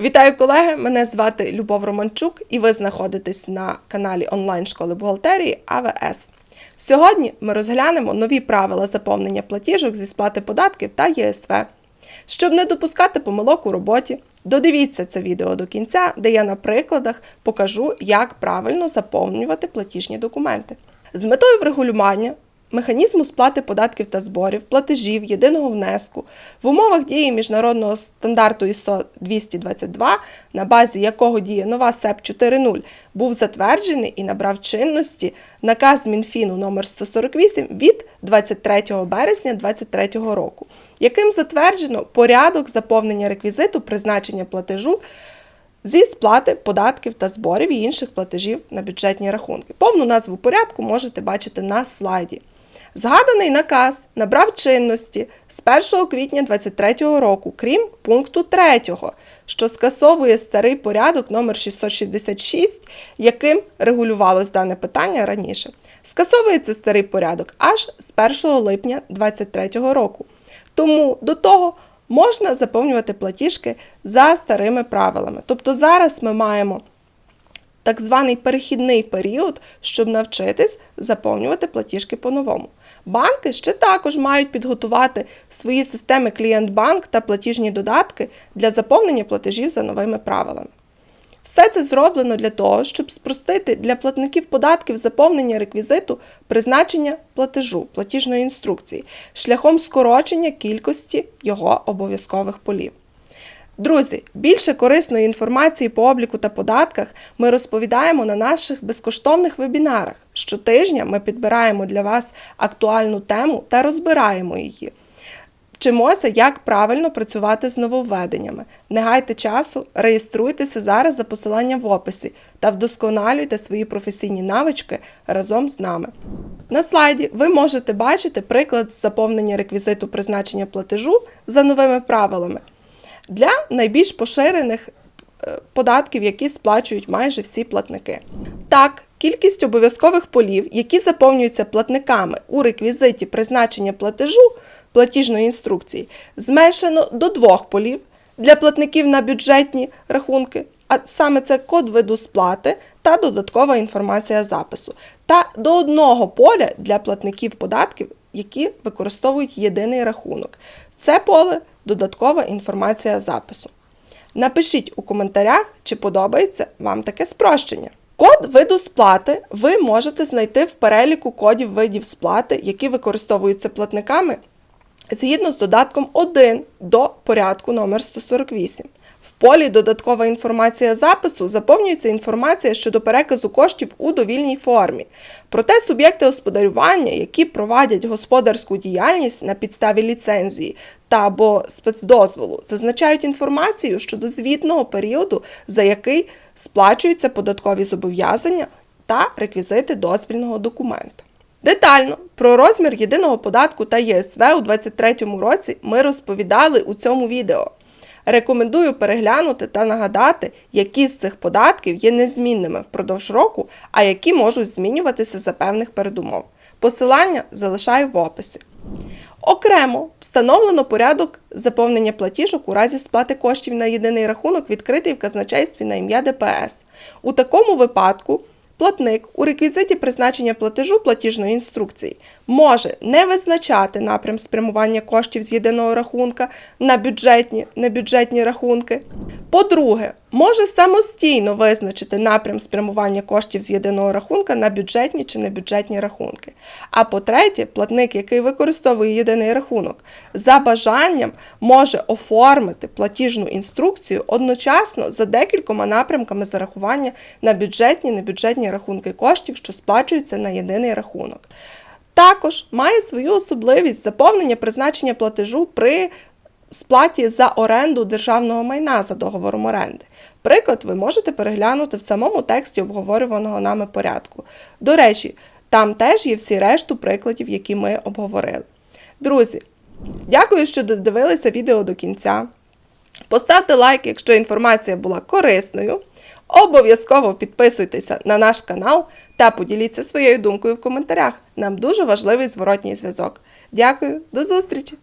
Вітаю колеги! Мене звати Любов Романчук, і ви знаходитесь на каналі онлайн-школи бухгалтерії АВС. Сьогодні ми розглянемо нові правила заповнення платіжок зі сплати податків та ЄСВ. Щоб не допускати помилок у роботі, додивіться це відео до кінця, де я на прикладах покажу, як правильно заповнювати платіжні документи. З метою врегулювання механізму сплати податків та зборів, платежів, єдиного внеску в умовах дії міжнародного стандарту ISO 222, на базі якого діє нова СЕП 4.0, був затверджений і набрав чинності наказ Мінфіну номер 148 від 23 березня 2023 року, яким затверджено порядок заповнення реквізиту призначення платежу зі сплати податків та зборів і інших платежів на бюджетні рахунки. Повну назву порядку можете бачити на слайді. Згаданий наказ набрав чинності з 1 квітня 2023 року, крім пункту 3, що скасовує старий порядок номер 666, яким регулювалось дане питання раніше. Скасовується старий порядок аж з 1 липня 2023 року. Тому до того можна заповнювати платіжки за старими правилами. Тобто зараз ми маємо так званий перехідний період, щоб навчитись заповнювати платіжки по-новому. Банки ще також мають підготувати свої системи клієнт-банк та платіжні додатки для заповнення платежів за новими правилами. Все це зроблено для того, щоб спростити для платників податків заповнення реквізиту призначення платежу, платіжної інструкції, шляхом скорочення кількості його обов'язкових полів. Друзі, більше корисної інформації по обліку та податках ми розповідаємо на наших безкоштовних вебінарах. Щотижня ми підбираємо для вас актуальну тему та розбираємо її. Вчимося, як правильно працювати з нововведеннями. Не гайте часу, реєструйтеся зараз за посиланням в описі та вдосконалюйте свої професійні навички разом з нами. На слайді ви можете бачити приклад заповнення реквізиту призначення платежу за новими правилами для найбільш поширених е, податків, які сплачують майже всі платники. Так, кількість обов'язкових полів, які заповнюються платниками у реквізиті призначення платежу платіжної інструкції, зменшено до двох полів для платників на бюджетні рахунки, а саме це код виду сплати та додаткова інформація запису, та до одного поля для платників податків, які використовують єдиний рахунок. Це поле додаткова інформація запису. Напишіть у коментарях, чи подобається вам таке спрощення. Код виду сплати ви можете знайти в переліку кодів видів сплати, які використовуються платниками згідно з додатком 1 до порядку номер 148. В полі додаткова інформація запису заповнюється інформація щодо переказу коштів у довільній формі. Проте суб'єкти господарювання, які провадять господарську діяльність на підставі ліцензії та або спецдозволу, зазначають інформацію щодо звітного періоду, за який сплачуються податкові зобов'язання та реквізити дозвільного документа. Детально про розмір єдиного податку та ЄСВ у 2023 році ми розповідали у цьому відео. Рекомендую переглянути та нагадати, які з цих податків є незмінними впродовж року, а які можуть змінюватися за певних передумов. Посилання залишаю в описі. Окремо встановлено порядок заповнення платіжок у разі сплати коштів на єдиний рахунок, відкритий в казначействі на ім'я ДПС. У такому випадку Платник у реквізиті призначення платежу платіжної інструкції може не визначати напрям спрямування коштів з єдиного рахунка на бюджетні небюджетні рахунки. По-друге, може самостійно визначити напрям спрямування коштів з єдиного рахунка на бюджетні чи небюджетні рахунки. А по-третє, платник, який використовує єдиний рахунок, за бажанням може оформити платіжну інструкцію одночасно за декількома напрямками зарахування на бюджетні небюджетні рахунки коштів, що сплачуються на єдиний рахунок. Також має свою особливість заповнення призначення платежу при сплаті за оренду державного майна за договором оренди. Приклад ви можете переглянути в самому тексті обговорюваного нами порядку. До речі, там теж є всі решту прикладів, які ми обговорили. Друзі, дякую, що додивилися відео до кінця. Поставте лайк, якщо інформація була корисною. Обов'язково підписуйтеся на наш канал та поділіться своєю думкою в коментарях. Нам дуже важливий зворотній зв'язок. Дякую, до зустрічі!